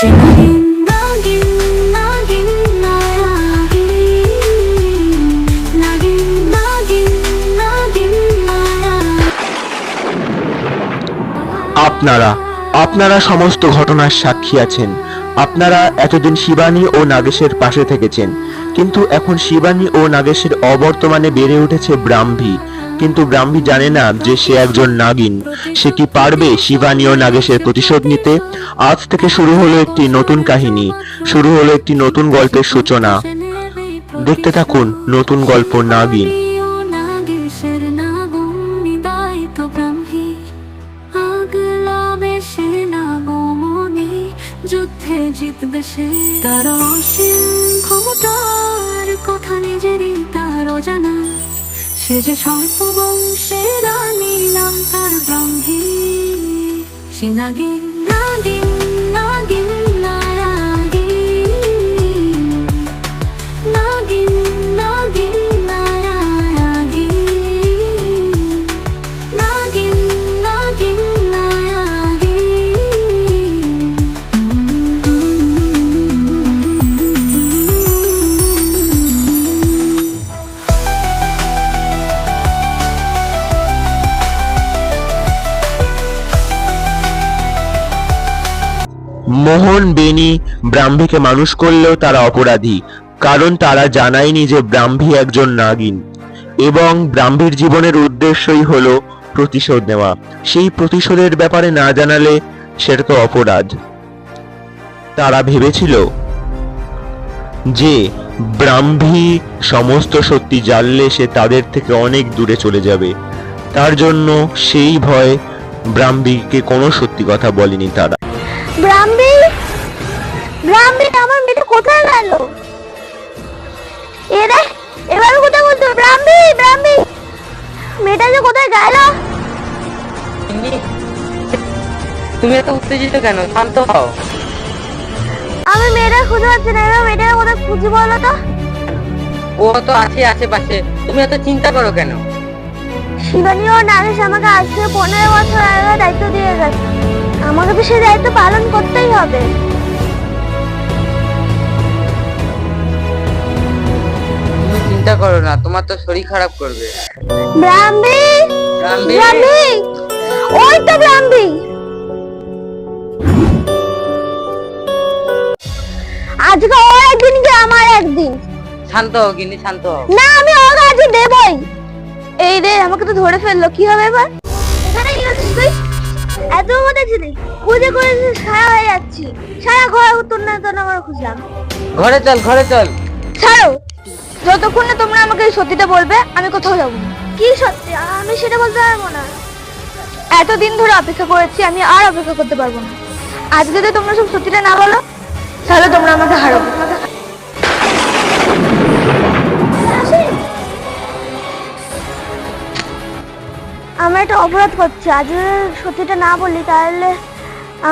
আপনারা আপনারা সমস্ত ঘটনার সাক্ষী আছেন। আপনারা এতদিন শিবানী ও নাগেশের পাশে থেকেছেন। কিন্তু এখন শিবানী ও নাগেশের অবর্তমানে বেড়ে উঠেছে ব্রাহ্মী। কিন্তু ব্রাহ্মী জানে না যে সে একজন নাগিন। সে কি পারবে শিবানী ও নাগেশের প্রতিশোধ নিতে? আজ থেকে শুরু হলো একটি নতুন কাহিনী। শুরু হলো একটি নতুন গল্পের সূচনা। দেখতে থাকুন নতুন গল্প নাগিন। যুদ্ধে জিতবে সে। তার অসীম ক্ষমতার সে যে স্বল্প বংশে রানী নাম তার ব্রাহ্মী। সে নাগিন মোহন বেনি ব্রাহ্মীকে মানুষ করলেও তারা অপরাধী, কারণ তারা জানায়নি যে ব্রাহ্মী একজন নাগিন। এবং ব্রাহ্মীর জীবনের উদ্দেশ্যই হলো প্রতিশোধ নেওয়া। সেই প্রতিশোধের ব্যাপারে না জানালে সেটা তো অপরাধ। তারা ভেবেছিল যে ব্রাহ্মী সমস্ত সত্যি জানলে সে তাদের থেকে অনেক দূরে চলে যাবে। তার জন্য সেই ভয় ব্রাহ্মীকে কোনো সত্যি কথা বলেনি তারা। ব্রাহ্মী ব্রাহ্মী আমার মেয়েটা কোথায় গেল? এরে এবার কোথায় বলতো ব্রাহ্মী ব্রাহ্মী মেয়েটা যে কোথায় গেল? তুমি এত উত্তেজিত কেন? শান্ত হও। আমি মেয়েটা খুঁজে পাচ্ছি না। এবার মেয়েটা কোথায় খুঁজে বলো তো? ও তো আছে আশেপাশে। তুমি এত চিন্তা করো কেন? শিবানী ও নাগেশ আমাকে আজকে পনেরো বছর আগে দায়িত্ব দিয়ে গেছে। আমাকে তো সেই দায়িত্ব পালন করতেই হবে। চিন্তা করো না তোমার তো শরীর খারাপ করবে। ব্রাহ্মী? ব্রাহ্মী? ব্রাহ্মী? ওই তো ব্রাহ্মী। আজকে ওর একদিন কি আমার একদিন? শান্ত হও গিন্নি শান্ত হও। না আমি ওর কাছে দেবই। এই রে আমাকে তো ধরে ফেলল কি হবে এবার? এখানে কি করছিস তুই? এত খুঁজে খুঁজে সারা হয়ে যাচ্ছি। সারা ঘর উত্তর না তো আমার খুঁজলাম। ঘরে চল ঘরে চল। ছাড়ো। যতক্ষণ না তোমরা আমাকে এই সত্যিটা বলবে আমি কোথাও যাব না। কি সত্যি? আমি সেটা বলতে পারব না। এতদিন ধরে অপেক্ষা করেছি আমি আর অপেক্ষা করতে পারব না। আজ যদি তোমরা সব সত্যিটা না বলো তাহলে তোমরা আমাকে হারাবো। আমরা একটা অপরাধ করছি। আজ যদি সত্যিটা না বলি তাহলে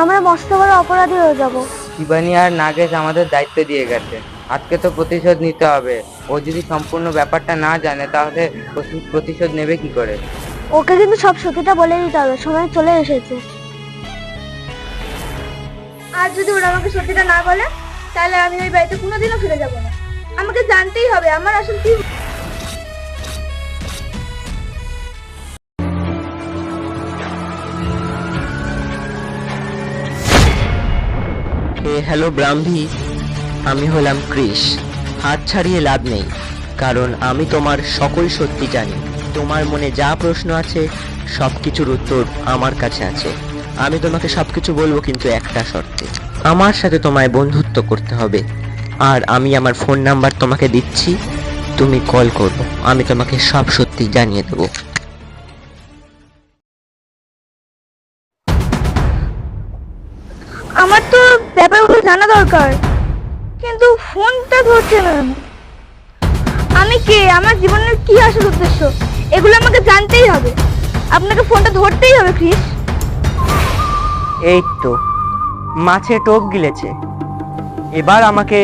আমরা মস্ত বড় অপরাধী হয়ে যাব। শিবানী আর নাগেশ আমাদের দায়িত্ব দিয়ে গেছে। আজকে তো প্রতিশোধ নিতে হবে। ও যদি সম্পূর্ণ ব্যাপারটা না জানে তাহলে প্রতি- প্রতিশোধ নেবে কি করে? ওকে কিন্তু সব সত্যিটা বলে দিতে হবে। সময় চলে এসেছে। আর যদি ওরা আমাকে সত্যিটা না বলে তাহলে আমি ওই বাড়িতে কোনোদিনও ফিরে যাব না। আমাকে জানতেই হবে আমার আসলে কি হ্যালো ব্রাহ্মী। আমি হলাম কৃষ। হাত ছাড়িয়ে লাভ নেই, কারণ আমি তোমার সকল সত্যি জানি। তোমার মনে যা প্রশ্ন আছে সব কিছুর উত্তর আমার কাছে আছে। আমি তোমাকে সবকিছু বলব কিন্তু একটা শর্তে। আমার সাথে তোমায় বন্ধুত্ব করতে হবে। আর আমি আমার ফোন নাম্বার তোমাকে দিচ্ছি। তুমি কল করো, আমি তোমাকে সব সত্যি জানিয়ে দেবো। ফোনটা ধরছে না আমি কে? আমার জীবনের কি আসল উদ্দেশ্য? এগুলো আমাকে জানতেই হবে। আপনাকে ফোনটা ধরতেই হবে, ক্রিস। এই তো মাছে টোপ গিলেছে। এবার আমাকে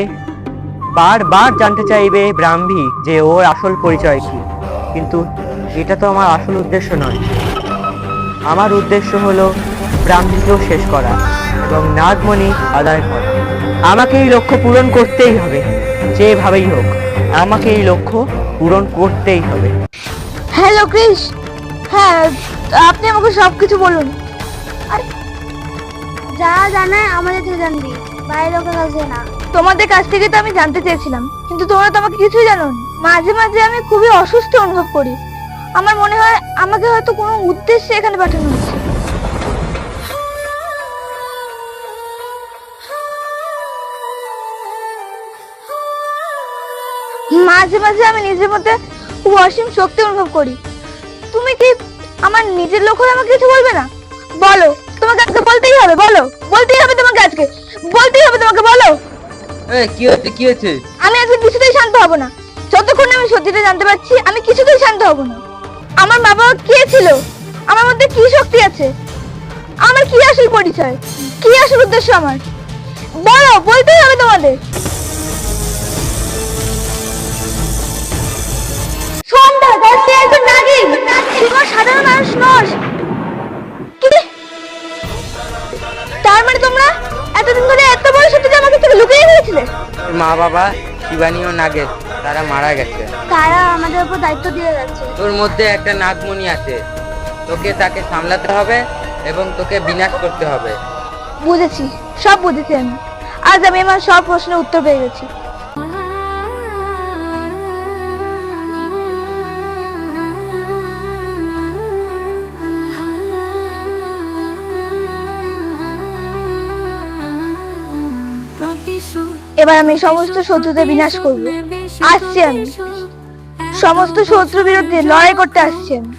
বারবার জানতে চাইবে ব্রাহ্মী যে ওর আসল পরিচয় কি। কিন্তু এটা তো আমার আসল উদ্দেশ্য নয়। আমার উদ্দেশ্য হলো ব্রাহ্মীকেও শেষ করা এবং নাগমণি আদায় করা। আমাকে এই লক্ষ্য পূরণ করতেই হবে। যেভাবেই হোক আমাকে এই লক্ষ্য পূরণ করতেই হবে। Hello, Chris. হ্যাঁ আপনি আমাকে সব কিছু বলুন যা জানায় আমাদের থেকে জানবি। বাইরের লোকের কাছে না। তোমাদের কাছ থেকে তো আমি জানতে চেয়েছিলাম, কিন্তু তোমরা তো আমাকে কিছুই জানো মাঝে মাঝে আমি খুবই অসুস্থ অনুভব করি। আমার মনে হয় আমাকে হয়তো কোনো উদ্দেশ্যে এখানে পাঠানো মাঝে মাঝে আমি নিজের মধ্যে অসীম শক্তি অনুভব করি। তুমি কি আমার নিজের লোক হয়ে আমাকে কিছু বলবে না? বলো তোমাকে আজকে বলতেই হবে বলো বলতেই হবে তোমাকে আজকে বলতেই হবে তোমাকে বলো। কি হচ্ছে কি হচ্ছে আমি আজকে কিছুতেই শান্ত হব না। যতক্ষণ আমি সত্যিটা জানতে পারছি আমি কিছুতেই শান্ত হব না। আমার মা বাবা কে ছিল? আমার মধ্যে কি শক্তি আছে? আমার কি আসল পরিচয়? কি আসল উদ্দেশ্য আমার? বলো বলতেই হবে তোমাদের। মা বাবা শিবানী ও নাগেশ তারা মারা গেছে। তারা আমাদের উপর দায়িত্ব দিয়ে যাচ্ছে। তোর মধ্যে একটা নাগমণি আছে। তোকে তাকে সামলাতে হবে এবং তোকে বিনাশ করতে হবে। বুঝেছি সব বুঝেছি আমি। আজ আমি আমার সব প্রশ্নের উত্তর পেয়ে গেছি। এবার আমি সমস্ত শত্রুদের বিনাশ করব। আসছি আমি সমস্ত শত্রু বিরুদ্ধে লড়াই করতে আসছি আমি